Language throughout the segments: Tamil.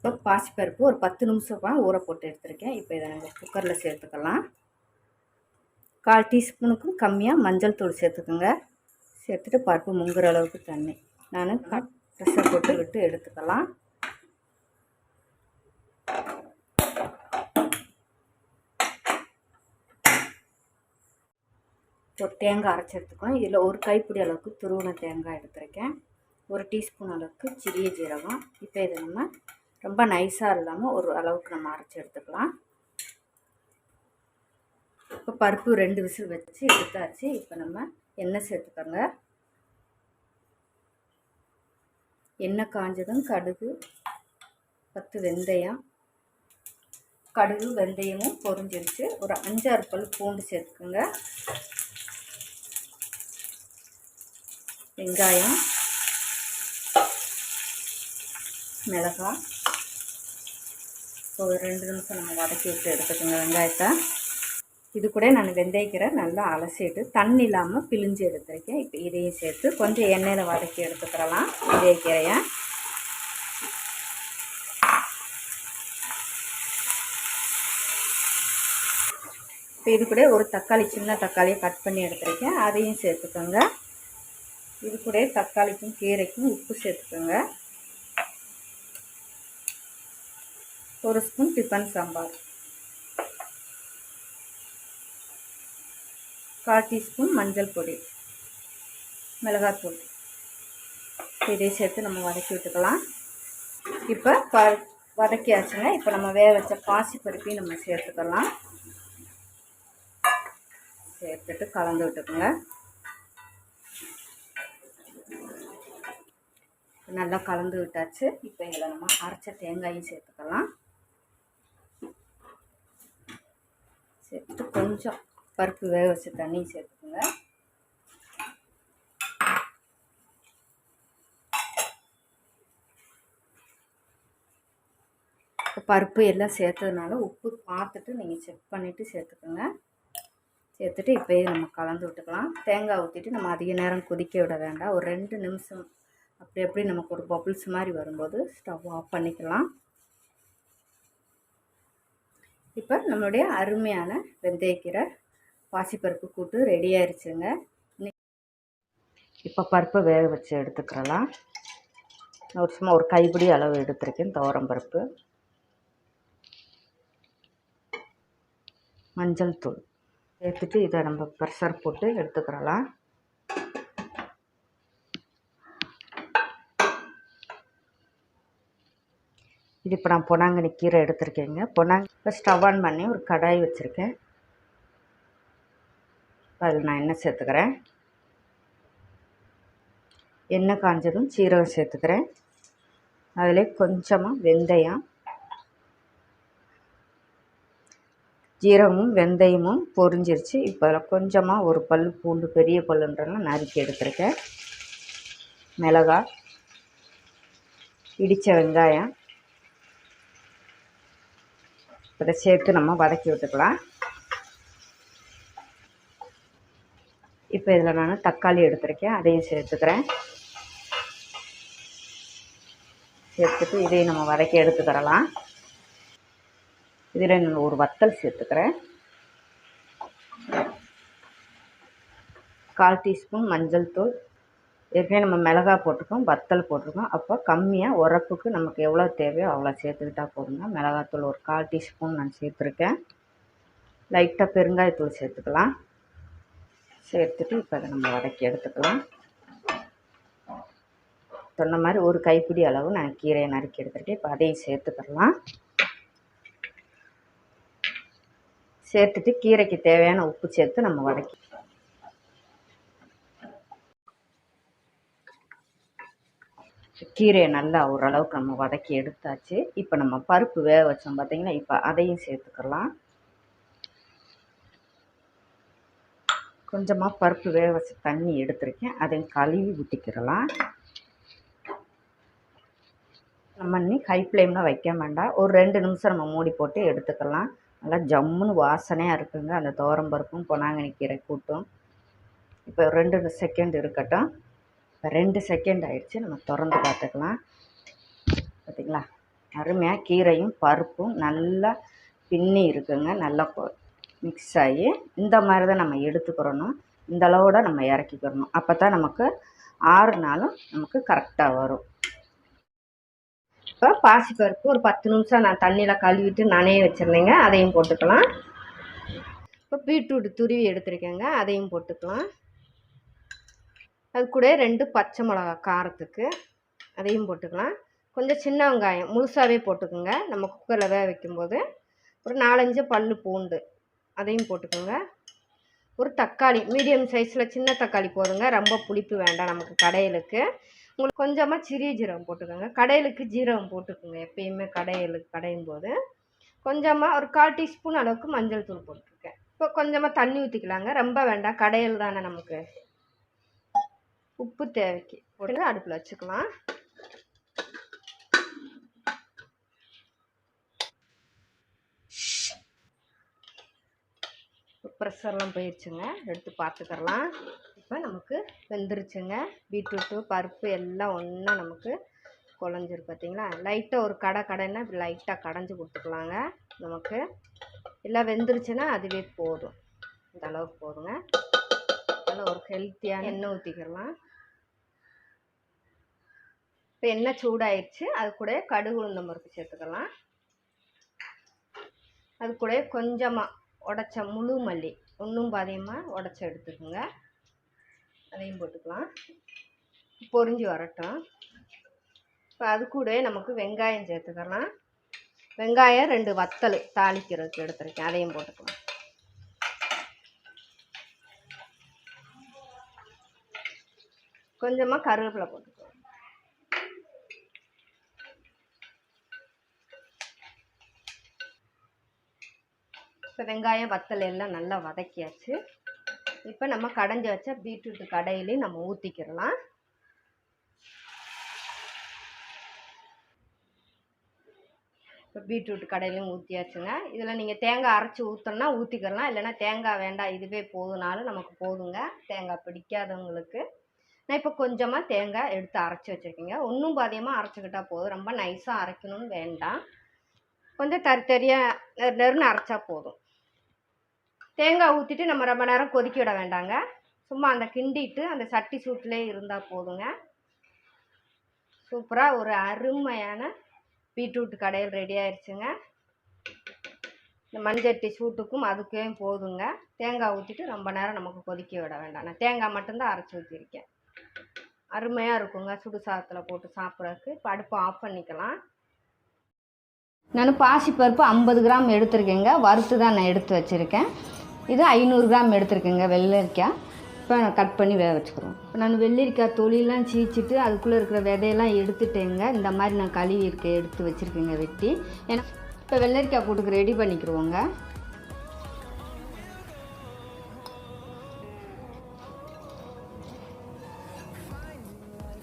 இப்போ பாசிப்பருப்பு ஒரு பத்து நிமிஷமாக ஊற போட்டு எடுத்திருக்கேன். இப்போ இதை நம்ம குக்கரில் சேர்த்துக்கலாம். கால் டீஸ்பூனுக்கும் கம்மியாக மஞ்சள் தூள் சேர்த்துக்கோங்க. சேர்த்துட்டு பருப்பு முங்குற அளவுக்கு தண்ணி. நான் ப்ரெஷர் போட்டு விட்டு எடுத்துக்கலாம். ஒரு தேங்காய் அரைச்சி எடுத்துக்கலாம். இதில் ஒரு கைப்பிடி அளவுக்கு துருவன தேங்காய் எடுத்திருக்கேன். ஒரு டீஸ்பூன் அளவுக்கு சிறிய ஜீரகம். இப்போ இதை நம்ம ரொம்ப நைஸாக இல்லாமல் ஒரு அளவுக்கு நம்ம அரைச்சி எடுத்துக்கலாம். இப்போ பருப்பு ரெண்டு விசில் வச்சு எடுத்தாச்சு. இப்போ நம்ம எண்ணெய் சேர்த்துக்கோங்க. எண்ணெய் காஞ்சதும் கடுகு பத்து வெந்தயம். கடுகு வெந்தயமும் பொறிஞ்சிருச்சு ஒரு அஞ்சாறு பல் பூண்டு சேர்த்துக்கோங்க. வெங்காயம் மிளகாய். ஒரு ரெண்டு நிமிஷம் நம்ம வதக்கி விட்டு எடுத்துக்கோங்க வெங்காயத்தை. இது கூட நான் வெந்தயக்கீரை நல்லா அலசிட்டு தண்ணி இல்லாமல் பிழிஞ்சு எடுத்துருக்கேன். இப்போ இதையும் சேர்த்து கொஞ்சம் எண்ணெயில் வதக்கி எடுத்துக்கிறலாம் வெந்தயக்கீரையை இப்போ இது கூட ஒரு தக்காளி சின்ன தக்காளியை கட் பண்ணி எடுத்துருக்கேன். அதையும் சேர்த்துக்கோங்க. இது கூட தக்காளிக்கும் கீரைக்கும் உப்பு சேர்த்துக்கோங்க. ஒரு ஸ்பூன் டிஃபன் சாம்பார். கால் டீஸ்பூன் மஞ்சள் பொடி மிளகாத்தூள் இதை சேர்த்து நம்ம வதக்கி விட்டுக்கலாம். இப்போ ப வதக்கியாச்சுங்க. இப்போ நம்ம வேக வச்ச பாசி பருப்பையும் நம்ம சேர்த்துக்கலாம். சேர்த்துட்டு கலந்து விட்டுக்கோங்க. நல்லா கலந்து விட்டாச்சு. இப்போ இதில் நம்ம அரைச்ச தேங்காயும் சேர்த்துக்கலாம். சேர்த்துட்டு கொஞ்சம் பருப்பு வேக வச்ச தண்ணி சேர்த்துக்கோங்க. பருப்பு எல்லாம் சேர்த்ததுனால உப்பு பார்த்துட்டு நீங்கள் செக் பண்ணிவிட்டு சேர்த்துக்கோங்க. சேர்த்துட்டு இப்போயே நம்ம கலந்து விட்டுக்கலாம். தேங்காய் ஊற்றிட்டு நம்ம அதிக நேரம் கொதிக்க விட வேண்டாம். ஒரு ரெண்டு நிமிஷம் அப்படி அப்படி நமக்கு ஒரு பபுள்ஸ் மாதிரி வரும்போது ஸ்டவ் ஆஃப் பண்ணிக்கலாம். இப்போ நம்மளுடைய அருமையான வெந்தயக்கீரை பாசிப்பருப்பு கூட்டு ரெடி ஆயிடுச்சுங்க இப்போ பருப்பை வேக வச்சு எடுத்துக்கிறலாம். ஒரு சும்மா ஒரு கைப்பிடி அளவு எடுத்திருக்கேன் துவரம் பருப்பு. மஞ்சள் தூள். சேர்த்துட்டு இதை நம்ம ப்ரெஷர் போட்டு எடுத்துக்கிறலாம். இது இப்போ நான் பொன்னாங்கண்ணி கீரை எடுத்திருக்கேங்க. பொன்னாங்க இப்போ ஸ்டவ் ஆன் பண்ணி ஒரு கடாய் வச்சுருக்கேன். அதில் நான் எண்ணெய் சேர்த்துக்கிறேன். எண்ணெய் காஞ்சதும் சீரகம் சேர்த்துக்கிறேன். அதில் கொஞ்சமாக வெந்தயம். ஜீரகமும் வெந்தயமும் பொரிஞ்சிருச்சு. இப்போ அதில் கொஞ்சமாக ஒரு பல் பூண்டு பெரிய பல்லுன்றலாம் நறுக்கி எடுத்துருக்கேன். மிளகாய் இடித்த வெங்காயம். இதை சேர்த்து நம்ம வதக்கி விட்டுக்கலாம். இப்போ இதில் நான் தக்காளி எடுத்துருக்கேன் அதையும் சேர்த்துக்கிறேன். சேர்த்துட்டு இதையும் நம்ம வதக்கி எடுத்துக்கிறலாம். இதில் நான் ஒரு வத்தல் சேர்த்துக்கிறேன். கால் டீஸ்பூன் மஞ்சள் தூள் ஏற்கனவே நம்ம மிளகா போட்டிருக்கோம் வத்தல் போட்டிருக்கோம். அப்போ கம்மியாக உரப்புக்கு நமக்கு எவ்வளோ தேவையோ அவ்வளோ சேர்த்துக்கிட்டா போதுங்க மிளகாத்தூள் ஒரு கால் டீஸ்பூன் நான் சேர்த்துருக்கேன். லைட்டாக பெருங்காயத்தூள் சேர்த்துக்கலாம். சேர்த்துட்டு இப்போ அதை நம்ம வதக்கி எடுத்துக்கலாம். சொன்ன மாதிரி ஒரு கைப்பிடி அளவு நான் கீரையை நறுக்கி எடுத்துருக்கேன். இப்போ அதையும் சேர்த்துக்கலாம். சேர்த்துட்டு கீரைக்கு தேவையான உப்பு சேர்த்து நம்ம வதக்கி கீரையை நல்லா ஓரளவுக்கு நம்ம வதக்கி எடுத்தாச்சு. இப்போ நம்ம பருப்பு வேக வச்சோம் பார்த்திங்கன்னா இப்போ அதையும் சேர்த்துக்கலாம். கொஞ்சமாக பருப்பு வேக வச்ச தண்ணி எடுத்திருக்கேன். அதையும் கழுவி ஊற்றிக்கிறலாம் நம்ம இன்னி ஹை ஃப்ளேமில் வைக்க வேண்டாம். ஒரு ரெண்டு நிமிஷம் நம்ம மூடி போட்டு எடுத்துக்கலாம். நல்லா ஜம்முன்னு வாசனையாக இருக்குங்க. அந்த தோரம்பருப்பும் பொன்னாங்கண்ணி கீரை கூட்டும். இப்போ ரெண்டு செகண்ட் இருக்கட்டும். இப்போ ரெண்டு செகண்ட் ஆயிடுச்சு. நம்ம திறந்து பார்த்துக்கலாம். பார்த்திங்களா? அருமையாக கீரையும் பருப்பும் நல்லா பின்னி இருக்குங்க. நல்லா மிக்ஸ் ஆகி இந்த மாதிரி தான் நம்ம எடுத்துக்கிறணும். இந்த அளவோட நம்ம இறக்கிக்கிறணும். அப்போ தான் நமக்கு ஆறு நாளும் நமக்கு கரெக்டாக வரும். இப்போ பாசிப்பருப்பு ஒரு பத்து நிமிஷம் நான் தண்ணியில் கழுவிட்டு நனைய வச்சுருந்தேங்க. அதையும் போட்டுக்கலாம். இப்போ பீட்ரூட் துருவி எடுத்துருக்கேங்க. அதையும் போட்டுக்கலாம். அது கூட ரெண்டு பச்சை மிளகா காரத்துக்கு அதையும் போட்டுக்கலாம். கொஞ்சம் சின்ன வெங்காயம் முழுசாகவே போட்டுக்கோங்க. நம்ம குக்கரில் வேக வைக்கும்போது ஒரு நாலஞ்சு பல் பூண்டு அதையும் போட்டுக்கோங்க. ஒரு தக்காளி மீடியம் சைஸில் சின்ன தக்காளி போதுங்க. ரொம்ப புளிப்பு வேண்டாம் நமக்கு கடையலுக்கு. உங்களுக்கு கொஞ்சமாக சிறிய ஜீரகம் போட்டுக்கோங்க. கடையலுக்கு ஜீரகம் போட்டுக்கோங்க. எப்பயுமே கடையலுக்கு கடையும் போது. கொஞ்சமாக ஒரு கால் டீஸ்பூன் அளவுக்கு மஞ்சள் தூள் போட்டிருக்கேன். இப்போ கொஞ்சமாக தண்ணி ஊற்றிக்கலாங்க ரொம்ப வேண்டாம். கடையல் தானே நமக்கு உப்பு தேவைக்கு போட்டு அடுப்பில் வச்சுக்கலாம். ப்ரெஷர்லாம் போயிடுச்சுங்க எடுத்து பார்த்துக்கறலாம். இப்போ நமக்கு வெந்துருச்சுங்க. பீட்ரூட்டு பருப்பு எல்லாம் ஒன்றா நமக்கு குழஞ்சிரு பார்த்தீங்களா லைட்டாக ஒரு கடை கடைன்னா இப்படி லைட்டாக கடைஞ்சி கொடுத்துக்கலாங்க. நமக்கு எல்லாம் வெந்துருச்சுன்னா அதுவே போதும். இந்த அளவுக்கு போதுங்க. நல்லா ஒரு ஹெல்த்தியான எண்ணெய் ஊற்றிக்கிறலாம் இப்போ எண்ணெய் சூடாயிடுச்சு அது கூட கடுகு உளுந்தம் பருப்பு சேர்த்துக்கலாம். அது கூட கொஞ்சமாக உடச்ச முழு மல்லி. ஒன்றும் பாதியமாக உடச்சி எடுத்துக்கோங்க. அதையும் போட்டுக்கலாம். பொறிஞ்சி வரட்டும். இப்போ அது கூட நமக்கு வெங்காயம் சேர்த்துக்கலாம். வெங்காயம் ரெண்டு வத்தல் தாளிக்கிறதுக்கு எடுத்துருக்கேன். அதையும் போட்டுக்கலாம். கொஞ்சமாக கருவேப்பிலை போட்டுக்கலாம். இப்போ வெங்காயம் வத்தல் எல்லாம் நல்லா வதக்கியாச்சு. இப்போ நம்ம கடைஞ்சி வச்ச பீட்ரூட் கடையிலையும் நம்ம ஊற்றிக்கிறலாம் இப்போ பீட்ரூட் கடையிலையும் ஊற்றியாச்சுங்க இதில் நீங்கள் தேங்காய் அரைச்சி ஊற்றணும்னா ஊற்றிக்கலாம் இல்லைன்னா தேங்காய் வேண்டாம் இதுவே போதுனாலும் நமக்கு போதுங்க. தேங்காய் பிடிக்காதவங்களுக்கு. நான் இப்போ கொஞ்சமாக தேங்காய் எடுத்து அரைச்சி வச்சுருக்கேங்க. ஒன்றும் பாதியமாக அரைச்சிக்கிட்டால் போதும். ரொம்ப நைஸாக அரைக்கணும்னு வேண்டாம். கொஞ்சம் தரி தரியாக நெருன்னு அரைச்சா போதும். தேங்காய் ஊற்றிட்டு நம்ம ரொம்ப நேரம் கொதிக்க விட வேண்டாங்க. சும்மா அந்த கிண்டிட்டு அந்த சட்டி சூட்டிலே இருந்தால் போதுங்க. சூப்பராக ஒரு அருமையான பீட்ரூட் கடையில் ரெடி ஆயிடுச்சுங்க இந்த மஞ்சட்டி சூட்டுக்கும் அதுக்கே போதுங்க. தேங்காய் ஊற்றிட்டு ரொம்ப நேரம் நமக்கு கொதிக்க விட வேண்டாம். நான் தேங்காய் மட்டும்தான் அரைச்சி ஊற்றிருக்கேன் அருமையாக இருக்குங்க. சுடு சாதத்தில் போட்டு சாப்பிட்றதுக்கு. இப்போ அடுப்பை ஆஃப் பண்ணிக்கலாம். நான் பாசிப்பருப்பு ஐம்பது கிராம் எடுத்திருக்கேங்க. வறுத்து தான் நான் எடுத்து வச்சுருக்கேன். இது ஐநூறு கிராம் எடுத்துருக்கேங்க வெள்ளரிக்காய் இப்போ நான் கட் பண்ணி வேக வச்சுக்கிறோம். இப்போ நான் வெள்ளரிக்காய் தொழிலாம் சீச்சிட்டு அதுக்குள்ளே இருக்கிற விதையெல்லாம் எடுத்துட்டேங்க. இந்த மாதிரி நான் கழுவி இருக்க எடுத்து வச்சுருக்கேங்க வெட்டி. ஏன்னா இப்போ வெள்ளரிக்காய் கூட்டுக்கு ரெடி பண்ணிக்கிடுவோங்க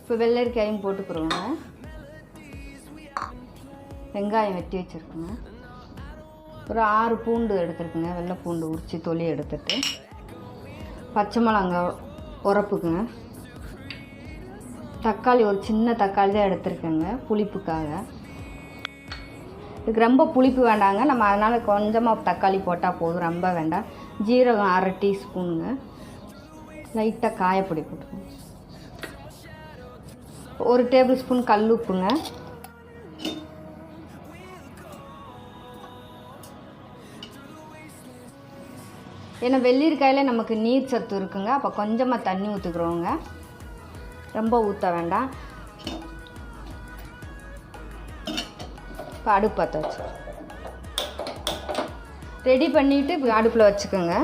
இப்போ வெள்ளரிக்காயும் போட்டுக்கிறோங்க வெங்காயம் வெட்டி வச்சுருக்கோங்க. ஒரு ஆறு பூண்டு எடுத்துருக்குங்க. வெள்ளை பூண்டு உரித்து தொலி எடுத்துட்டு பச்சை மிளகா உரப்புக்குங்க. தக்காளி ஒரு சின்ன தக்காளி தான் எடுத்துருக்கேங்க புளிப்புக்காக. இதுக்கு ரொம்ப புளிப்பு வேண்டாங்க. நம்ம அதனால் கொஞ்சமாக தக்காளி போட்டால் போதும். ரொம்ப வேண்டாம். ஜீரகம் அரை டீஸ்பூனுங்க. லைட்டாக காயப்பொடி போட்டுக்கோங்க. ஒரு டேபிள் ஸ்பூன் கல் உப்புங்க. ஏன்னா வெள்ளரிக்காயில் நமக்கு நீர் சத்து இருக்குங்க. அப்போ கொஞ்சமாக தண்ணி ஊற்றுக்குறோங்க ரொம்ப ஊற்ற வேண்டாம். இப்போ அடுப்பு பற்ற வச்சு. ரெடி பண்ணிவிட்டு அடுப்பில் வச்சுக்கோங்க.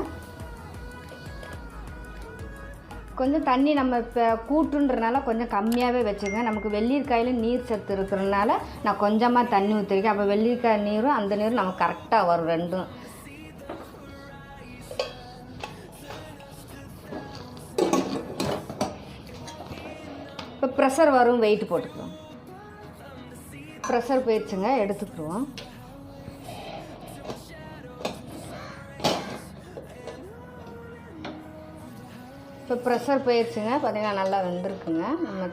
கொஞ்சம் தண்ணி நம்ம இப்போ கூட்டுன்றனால கொஞ்சம் கம்மியாகவே வச்சுங்க நமக்கு வெள்ளரிக்காயில் நீர் சத்து இருக்கிறனால நான் கொஞ்சமாக தண்ணி ஊற்றிருக்கேன் அப்போ வெள்ளிக்காய் நீரும் அந்த நீரும் நமக்கு கரெக்டாக வரும் ரெண்டும். ப்ரெஷர் வரும் வெயிட் போட்டுக்குவோம் ப்ரெஷர் போயிடுச்சுங்க எடுத்துக்கிடுவோம். இப்போ ப்ரெஷர் போயிடுச்சுங்க பார்த்திங்கன்னா நல்லா வெந்திருக்குங்க. நம்ம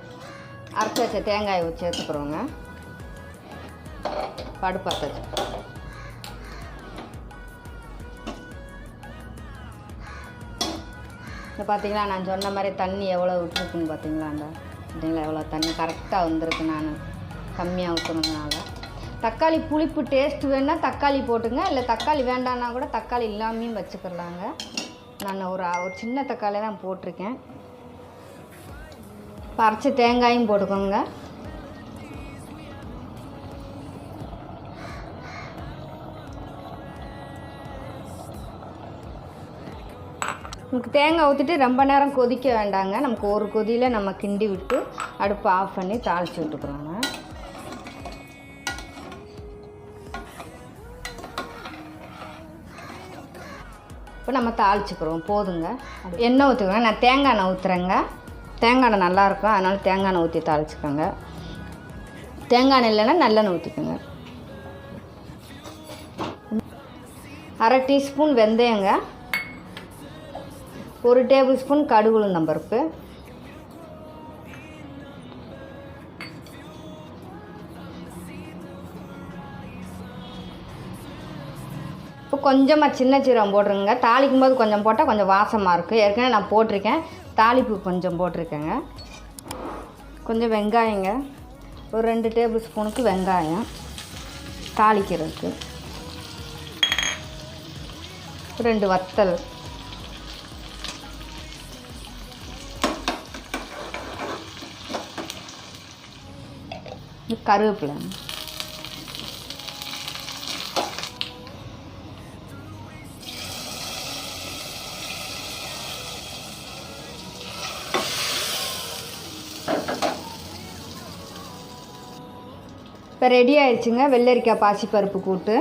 அரைச்சி வச்ச தேங்காயை ஊற்றி சேர்த்துக்குறோங்க படுப்பாத்தது இப்போ பார்த்தீங்களா நான் சொன்ன மாதிரி தண்ணி எவ்வளோ விட்டுருக்குன்னு பார்த்தீங்களா அப்படிங்களா? எவ்வளோ தண்ணி கரெக்டாக வந்திருக்கு நான். கம்மியாக ஊற்றுனதுனால தக்காளி புளிப்பு டேஸ்ட் வேணால் தக்காளி போட்டுங்க. இல்லை தக்காளி வேண்டான்னா கூட தக்காளி இல்லாமையும் வச்சுக்கிறலாங்க நான் ஒரு ஒரு சின்ன தக்காளி தான் போட்டிருக்கேன். இப்போ தேங்காயும் போட்டுக்கோங்க. தேங்காய் ஊற்றிட்டு ரொம்ப நேரம் கொதிக்க வேண்டாங்க. நமக்கு ஒரு கொதியில் நம்ம கிண்டி விட்டு அடுப்பை ஆஃப் பண்ணி தாளித்து விட்டுக்கிறோங்க. இப்போ நம்ம தாளிச்சுக்கிறோம். போதுங்க. எண்ணெய் ஊற்றுக்கோங்க நான் தேங்காய் எண்ணெய் ஊற்றுறேங்க தேங்காய் எண்ணெய் நல்லாயிருக்கும் அதனால் தேங்காய் எண்ணெய் ஊற்றி தாளிச்சுக்கோங்க. தேங்காய் எண்ணெய் இல்லைன்னா நல்லெண்ணெய் ஊற்றிக்கோங்க அரை டீஸ்பூன் வெந்தயங்க. ஒரு டேபிள் ஸ்பூன் கடுகு உளுந்தம் பருப்பு. இப்போ கொஞ்சமாக சின்ன சீரகம் போட்டுருங்க. தாளிக்கும் போது கொஞ்சம் போட்டால் கொஞ்சம் வாசமாக இருக்குது ஏற்கனவே நான் போட்டிருக்கேன். தாளிப்பு கொஞ்சம் போட்டிருக்கேங்க. கொஞ்சம் வெங்காயங்க. ஒரு ரெண்டு டேபிள் ஸ்பூனுக்கு வெங்காயம் தாளிக்கிறதுக்கு. ரெண்டு வத்தல். கருவேப்பிலை. இப்போ ரெடி ஆயிடுச்சுங்க. வெள்ளரிக்காய் பாசிப்பருப்பு கூட்டு.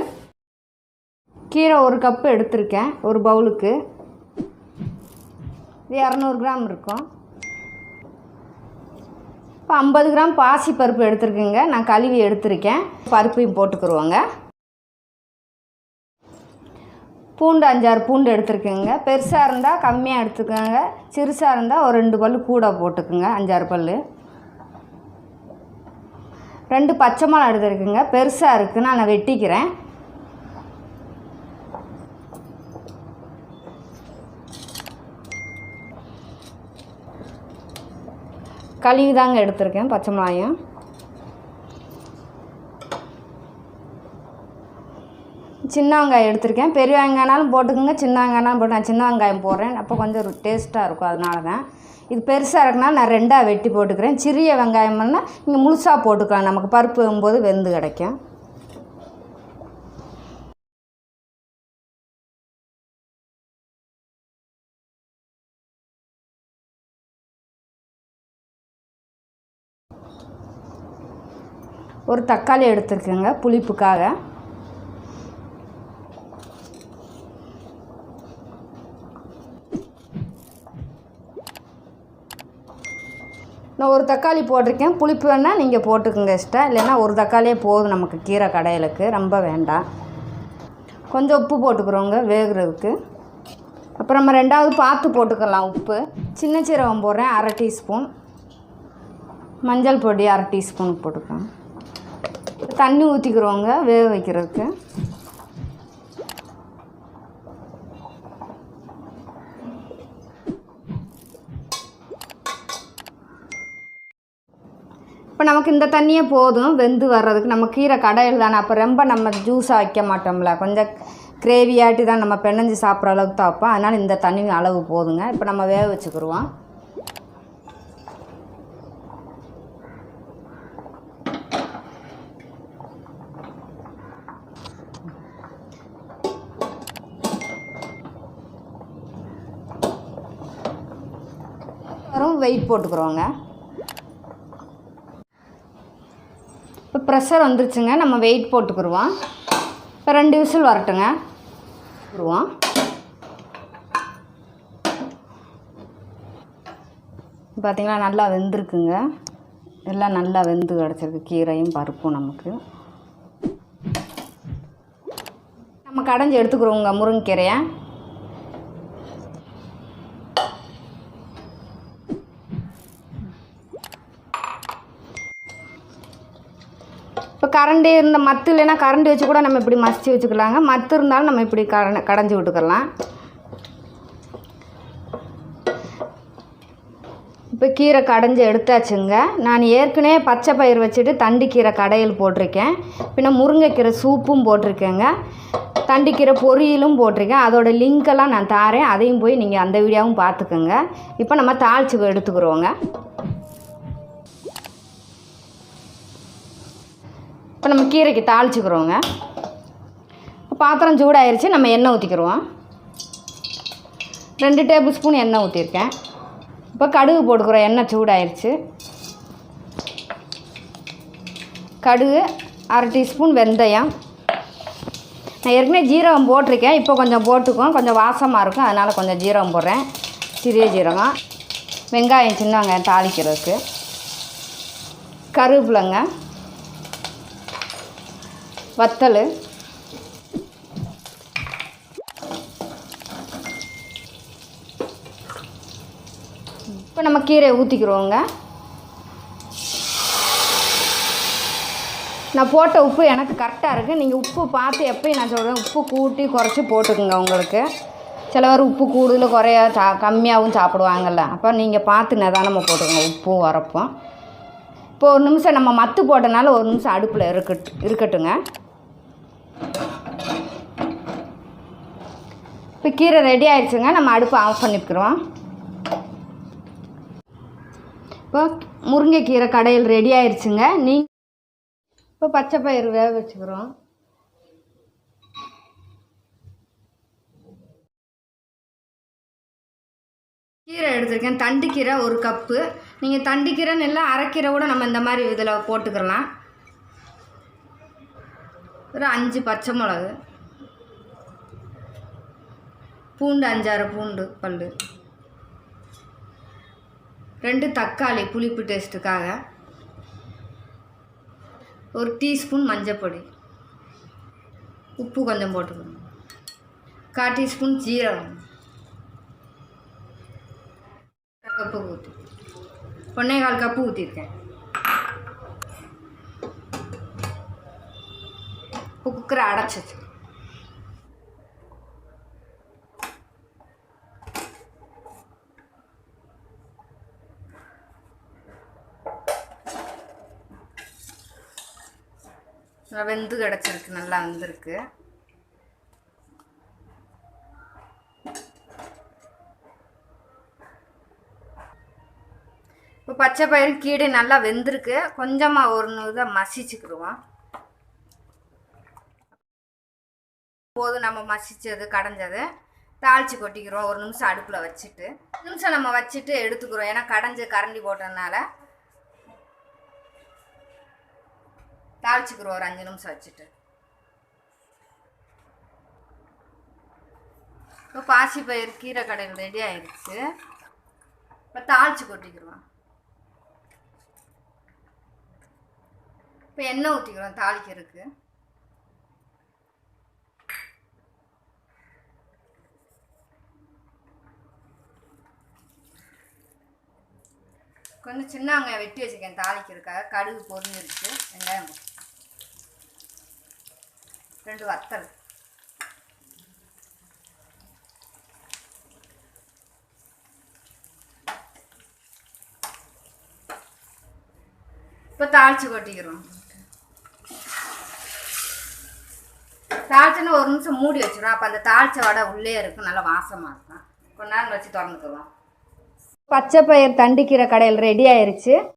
கீரை ஒரு கப்பு எடுத்திருக்கேன் ஒரு பவுலுக்கு இது இரநூறு கிராம் இருக்கும். இப்போ ஐம்பது கிராம் பாசி பருப்பு எடுத்துருக்குங்க. நான் கழுவி எடுத்திருக்கேன். பருப்பையும் போட்டுக்குருவோங்க. பூண்டு அஞ்சாறு பூண்டு எடுத்துருக்குங்க. பெருசாக இருந்தால் கம்மியாக எடுத்துக்கோங்க. சிறுசாக இருந்தால் ஒரு ரெண்டு பல் கூட போட்டுக்குங்க. அஞ்சாறு பல் ரெண்டு பச்சை மிளகா எடுத்துருக்குங்க. பெருசாக இருக்குது நான் வெட்டிக்கிறேன். கழுவி தாங்க எடுத்திருக்கேன் பச்சை மிளகாயும். சின்ன வெங்காயம் எடுத்திருக்கேன். பெரிய வெங்காயம்னாலும் போட்டுக்கோங்க சின்ன வெங்காயம்னாலும் போட்டு நான் சின்ன வெங்காயம் போடுறேன். அப்போ கொஞ்சம் டேஸ்ட்டாக இருக்கும் அதனால தான் இது பெருசாக இருக்குன்னா நான் ரெண்டாக வெட்டி போட்டுக்கிறேன். சிறிய வெங்காயம்னா நீங்கள் முழுசாக போட்டுக்கலாம். நமக்கு பருப்பு போது வெந்து கிடைக்கும். ஒரு தக்காளி எடுத்துருக்கேங்க புளிப்புக்காக. நான் ஒரு தக்காளி போட்டிருக்கேன் புளிப்பு வேணால் நீங்கள் போட்டுக்கோங்க இஷ்டம் இல்லைன்னா ஒரு தக்காளியே போதும் நமக்கு கீரை கடையிலுக்கு ரொம்ப வேண்டாம். கொஞ்சம் உப்பு போட்டுக்கிறோங்க வேகிறதுக்கு. அப்புறம் நம்ம ரெண்டாவது பார்த்து போட்டுக்கலாம் உப்பு. சின்ன சீரகம் போடுறேன் அரை டீஸ்பூன். மஞ்சள் பொடி அரை டீஸ்பூன் போட்டுக்கலாம். தண்ணி ஊற்றிக்கிறோங்க வேக வைக்கிறதுக்கு. இப்போ நமக்கு இந்த தண்ணியே போதும் வெந்து வர்றதுக்கு. நம்ம கீரை கடையில் தானே அப்போ ரொம்ப நம்ம ஜூஸாக வைக்க மாட்டோம்ல. கொஞ்சம் கிரேவியாட்டி தான் நம்ம பெண்ணஞ்சு சாப்பிட்ற அளவுக்கு தான் வைப்போம். அதனால் இந்த தண்ணி அளவு போதுங்க. இப்போ நம்ம வேக வச்சுக்கிடுவோம் வரும் வெயிட் போட்டுக்கிறோங்க. இப்போ ப்ரெஷர் வந்துருச்சுங்க நம்ம வெயிட் போட்டுக்கிருவோம். இப்போ ரெண்டு விசில் வரட்டுங்க. வருவோம் பார்த்தீங்களா நல்லா வெந்திருக்குங்க. எல்லாம் நல்லா வெந்து கிடச்சிருக்கு கீரையும் பருப்பும் நமக்கு. நம்ம கடைஞ்சி எடுத்துக்கிறோங்க முருங்கைக்கீரையை. இப்போ கரண்டு இருந்த மத்து இல்லைன்னா கரண்டி வச்சு கூட நம்ம இப்படி மசிச்சு வச்சுக்கலாங்க. மத்து இருந்தாலும் நம்ம இப்படி கட கடைஞ்சி விட்டுக்கலாம். இப்போ கீரை கடைஞ்சி எடுத்தாச்சுங்க. நான் ஏற்கனவே பச்சை பயிர் வச்சுட்டு தண்டிக்கீரை கடையில் போட்டிருக்கேன். பின்ன முருங்கைக்கீரை சூப்பும் போட்டிருக்கேங்க. தண்டிக்கீரை பொரியலும் போட்டிருக்கேன். அதோட லிங்க்கெல்லாம் நான் தாரேன். அதையும் போய் நீங்கள் அந்த வீடியோவும் பார்த்துக்கோங்க. இப்போ நம்ம தாளிச்சு எடுத்துக்கிறோங்க. இப்போ நம்ம கீரைக்கு தாளிச்சுக்கிறோங்க. பாத்திரம் சூடாயிருச்சு நம்ம எண்ணெய் ஊற்றிக்கிறோம் ரெண்டு டேபிள் ஸ்பூன் எண்ணெய் ஊற்றிருக்கேன் இப்போ கடுகு போட்டுக்கிறோம் எண்ணெய் சூடாயிருச்சு. கடுகு அரை டீஸ்பூன் வெந்தயம். நான் ஏற்கனவே ஜீரகம் போட்டிருக்கேன் இப்போ கொஞ்சம் போட்டுக்கும் கொஞ்சம் வாசமாக இருக்கும் அதனால் கொஞ்சம் ஜீரகம் போடுறேன். சிறிய ஜீரகம். வெங்காயம் சின்ன வெங்காயம் தாளிக்கிறதுக்கு. கருவேப்பிலைங்க. வத்தல். இப்போ நம்ம கீரையை ஊற்றிக்கிறோங்க நான் போட்ட உப்பு எனக்கு கரெக்டாக இருக்குது நீங்கள் உப்பு பார்த்து எப்பயும் நான் சொல்கிறேன் உப்பு கூட்டி குறைச்சி போட்டுக்குங்க உங்களுக்கு. சில பேர் உப்பு கூடுதல் குறைய சா கம்மியாகவும் சாப்பிடுவாங்கல்ல. அப்போ நீங்கள் பார்த்து நிதானமாக போட்டுக்கோங்க உப்பும் உரப்பும் இப்போ ஒரு நிமிஷம் நம்ம மத்து போட்டனால ஒரு நிமிஷம் அடுப்பில் இருக்கட்டு இருக்கட்டுங்க. இப்போ கீரை ரெடி ஆயிடுச்சுங்க. நம்ம அடுப்பை ஆஃப் பண்ணிக்கிறோம். இப்போ முருங்கைக்கீரை கடையில் ரெடி ஆயிடுச்சுங்க. நீ இப்போ பச்சை பயிறு வேக வச்சுக்கிறோம். கீரை எடுத்திருக்கேன். தண்டுக்கீரை ஒரு கப்பு. நீங்கள் தண்டுக்கீரைன்னு இல்லை அரைக்கீரை கூட நம்ம இந்த மாதிரி இதில் போட்டுக்கலாம். ஒரு அஞ்சு பச்சை மிளகு பூண்டு அஞ்சாறு பூண்டு பல் ரெண்டு தக்காளி புளிப்பு டேஸ்ட்டுக்காக ஒரு டீஸ்பூன் மஞ்சப்பொடி உப்பு கொஞ்சம் போட்டுக்கணும் கால் டீஸ்பூன் ஜீரகம் கப்பு ஊற்றி ஒன்றே கால் கப்பு ஊற்றிருக்கேன் குக்கரை அடைச்சிச்சு நல்லா வெந்து கிடச்சிருக்கு நல்லா வந்திருக்கு. இப்போ பச்சை பயிறு கீடு நல்லா வெந்திருக்கு. கொஞ்சமாக ஒரு தான் மசிச்சுக்கிடுவோம். போதும் நம்ம மசிச்சது கடைஞ்சது தாளித்து கொட்டிக்கிறோம். ஒரு நிமிஷம் அடுப்பில் வச்சுட்டு நிமிஷம் நம்ம வச்சுட்டு எடுத்துக்கிறோம். ஏன்னா கடைஞ்சு கரண்டி போட்டதுனால தாளிச்சுக்கிறோம். ஒரு அஞ்சு நிமிஷம் வச்சுட்டு. இப்போ பாசி பயிர் கீரை கடையில் ரெடி ஆயிடுச்சு இப்போ தாளிச்சு கொட்டிக்கிறோம். இப்போ எண்ணெய் ஊற்றிக்கிறோம் தாளிக்கிறதுக்கு. கொஞ்சம் சின்ன வெங்காயம் வெட்டி வச்சுருக்கேன் தாளிக்கிறதுக்காக. கடுகு பொரிஞ்சிருச்சு. வெங்காயம் ரெண்டு வத்தல். இப்போ தாளிச்சு கொட்டிக்கிறோம். தாளிச்சுன்னு ஒரு நிமிஷம் மூடி வச்சிடும் அப்போ அந்த தாளிச்ச வடை உள்ளே இருக்கும் நல்லா வாசமாக இருக்கும். கொஞ்ச நேரம் வச்சு திறந்துக்குவோம் பச்சை பயிர் தண்டிக்கிற கடையில் ரெடி ஆயிருச்சு.